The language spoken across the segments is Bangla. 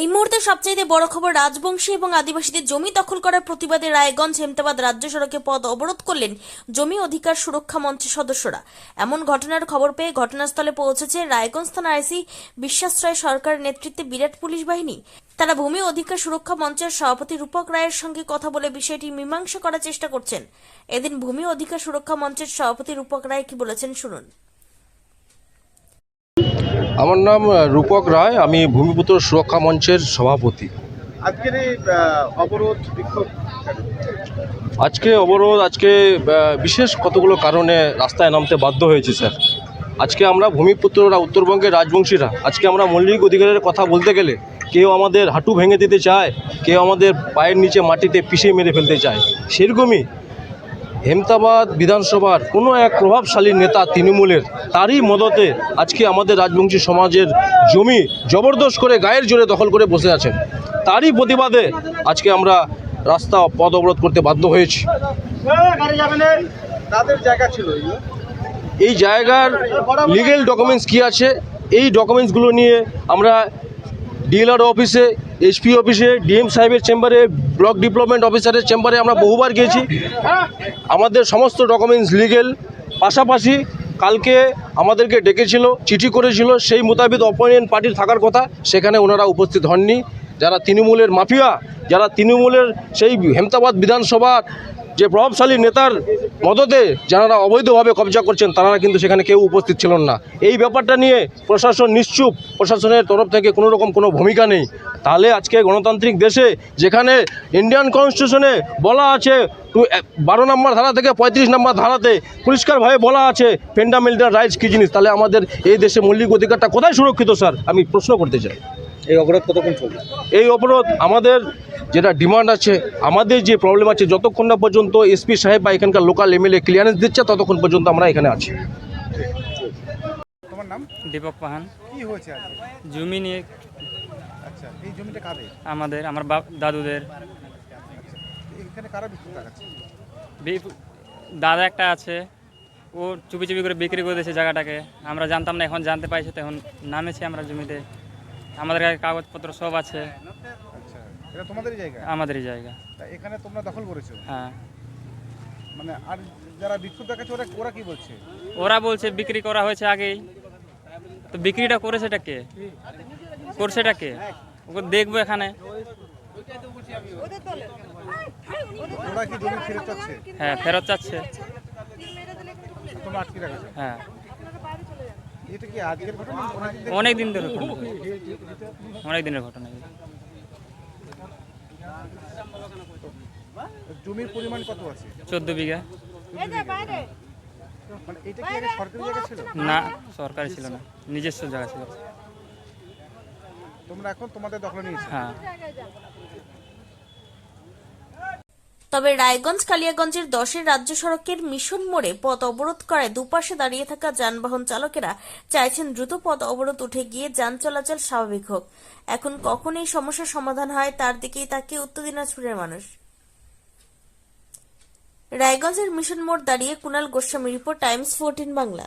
এই মুহূর্তে সবচাইতে বড় খবর রাজবংশী এবং আদিবাসীদের জমি দখল করার প্রতিবাদে রায়গঞ্জ, হেমতাবাদ রাজ্য সড়কে পথ অবরোধ করলেন জমি অধিকার সুরক্ষা মঞ্চের সদস্যরা। এমন ঘটনার খবর পেয়ে ঘটনাস্থলে পৌঁছেছে রায়গঞ্জ থানা আইসি বিশ্বাস রায় সরকারের নেতৃত্বে বিরাট পুলিশ বাহিনী। তারা ভূমি অধিকার সুরক্ষা মঞ্চের সভাপতি রূপক রায়ের সঙ্গে কথা বলে বিষয়টি মীমাংসা করার চেষ্টা করছেন। এদিন ভূমি অধিকার সুরক্ষা মঞ্চের সভাপতি রূপক রায় কি বলেছেন শুনুন। আমার নাম রূপক রায়। আমি ভূমিপুত্র সুরক্ষা মঞ্চের সভাপতি। আজকের এই অবরোধ বিক্ষোভ আজকে অবরোধ আজকে বিশেষ কতগুলো কারণে রাস্তায় নামতে বাধ্য হয়েছি স্যার। আজকে আমরা ভূমিপুত্ররা উত্তরবঙ্গের রাজবংশীরা আজকে আমরা মৌলিক অধিকারের কথা বলতে গেলে কেউ আমাদের হাঁটু ভেঙে দিতে চায় কেউ আমাদের পায়ের নিচে মাটিতে পিষে মেরে ফেলতে চায়। সেরকমই হেমতাবাদ বিধানসভার কোনো এক প্রভাবশালী নেতা তৃণমূলের, তারই মদতে আজকে আমাদের রাজবংশী সমাজের জমি জবরদস্ত করে গায়ের জোরে দখল করে বসে আছেন। তারই প্রতিবাদে আজকে আমরা রাস্তা পথ অবরোধ করতে বাধ্য হয়েছি। এই জায়গার লিগেল ডকুমেন্টস কি আছে? এই ডকুমেন্টসগুলো নিয়ে আমরা ডিএলআর অফিসে এসপি অফিসে ডিএম সাহেবের চেম্বারে ব্লক ডেভেলপমেন্ট অফিসারের চেম্বারে আমরা বহুবার গিয়েছি। আমাদের সমস্ত ডকুমেন্টস লিগেল পাশাপাশি কালকে আমাদেরকে ডেকেছিল, চিঠি করেছিল, সেই মোতাবেক অপোনেন্ট পার্টির থাকার কথা, সেখানে ওনারা উপস্থিত হননি। যারা তৃণমূলের মাফিয়া, যারা তৃণমূলের সেই হেমতাবাদ বিধানসভার যে প্রভাবশালী নেতার মদতে যারা অবৈধভাবে কবজা করছেন তারা কিন্তু সেখানে কেউ উপস্থিত ছিলেন না। এই ব্যাপারটা নিয়ে প্রশাসন নিশ্চুপ প্রশাসনের তরফ থেকে কোনো রকম কোনো ভূমিকা নেই। তাহলে আজকে গণতান্ত্রিক দেশে যেখানে ইন্ডিয়ান কনস্টিটিউশনে বলা আছে টু বারো নম্বর ধারা থেকে পঁয়ত্রিশ নম্বর ধারাতে পরিষ্কারভাবে বলা আছে ফেন্ডামেন্টাল রাইটস কী জিনিস? তাহলে আমাদের এই দেশে মৌলিক অধিকারটা কোথায় সুরক্ষিত স্যার? আমি প্রশ্ন করতে চাই। এই অবরোধ কতক্ষণ চলবে? এই অবরোধ আমাদের যেটা ডিমান্ড আছে আমাদের যে প্রবলেম আছে যতক্ষণ না পর্যন্ত এসপি সাহেব বা এখানকার লোকাল এমএলএ ক্লিয়ারেন্স দিচ্ছে ততক্ষণ পর্যন্ত আমরা এখানে আছি। তোমার নাম? দীপক পাহান। কি হয়েছে জমি নিয়ে আচ্ছা এই জমিটা কাদের? আমাদের আমার বাপ দাদুদের। এখানে কারা দেখাচ্ছে দাদা একটা আছে ও চুপি চুপি করে বিক্রি করে দিয়েছে জায়গাটাকে। আমরা জানতাম না এখন জানতে পাইছি তো এখন নামেছি আমরা জমিতে। আমাদের কাছে কাগজপত্র সব আছে। এটা তোমাদেরই জায়গা? আমাদেরই জায়গা। তা এখানে তোমরা দখল করেছ? হ্যাঁ। মানে আর যারা বিক্ষোভ দেখাচ্ছে ওরা ওরা কি বলছে? ওরা বলছে বিক্রি করা হয়েছে আগেই। তো বিক্রিটা করেছেটা কে? করছেটা কে? ওকে দেখব এখানে। ওরা কি জমি ফেরত চাচ্ছে? হ্যাঁ ফেরত চাচ্ছে। তোমরা আটকে রাখেছো হ্যাঁ। এটা অনেক দিন ধরে অনেক দিনের ঘটনা। এটা। জমির পরিমাণ কত আছে? চোদ্দ বিঘা। মানে এটা কি সরকারি জায়গা ছিল? না সরকারি ছিল না। নিজস্ব জায়গা ছিল। তোমরা এখন তোমাদের দখলে নিয়েছো? হ্যাঁ। তবে রায়গঞ্জ, কালিয়াগঞ্জের দশের রাজ্য সড়কের মিশন মোড়ে পথ অবরোধ করায় দুপাশে দাঁড়িয়ে থাকা যানবাহন চালকেরা চাইছেন দ্রুত পথ অবরোধ উঠে গিয়ে যান চলাচল স্বাভাবিক হোক। এখন কখন এই সমস্যার সমাধান হয় তার দিকেই তাকিয়ে উত্তর দিনাজপুরের মানুষ। রায়গঞ্জের মিশন মোড় দাঁড়িয়ে Kunal Goswami report, Times, fourteen Bangla.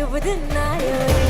చెబుతున్నాయో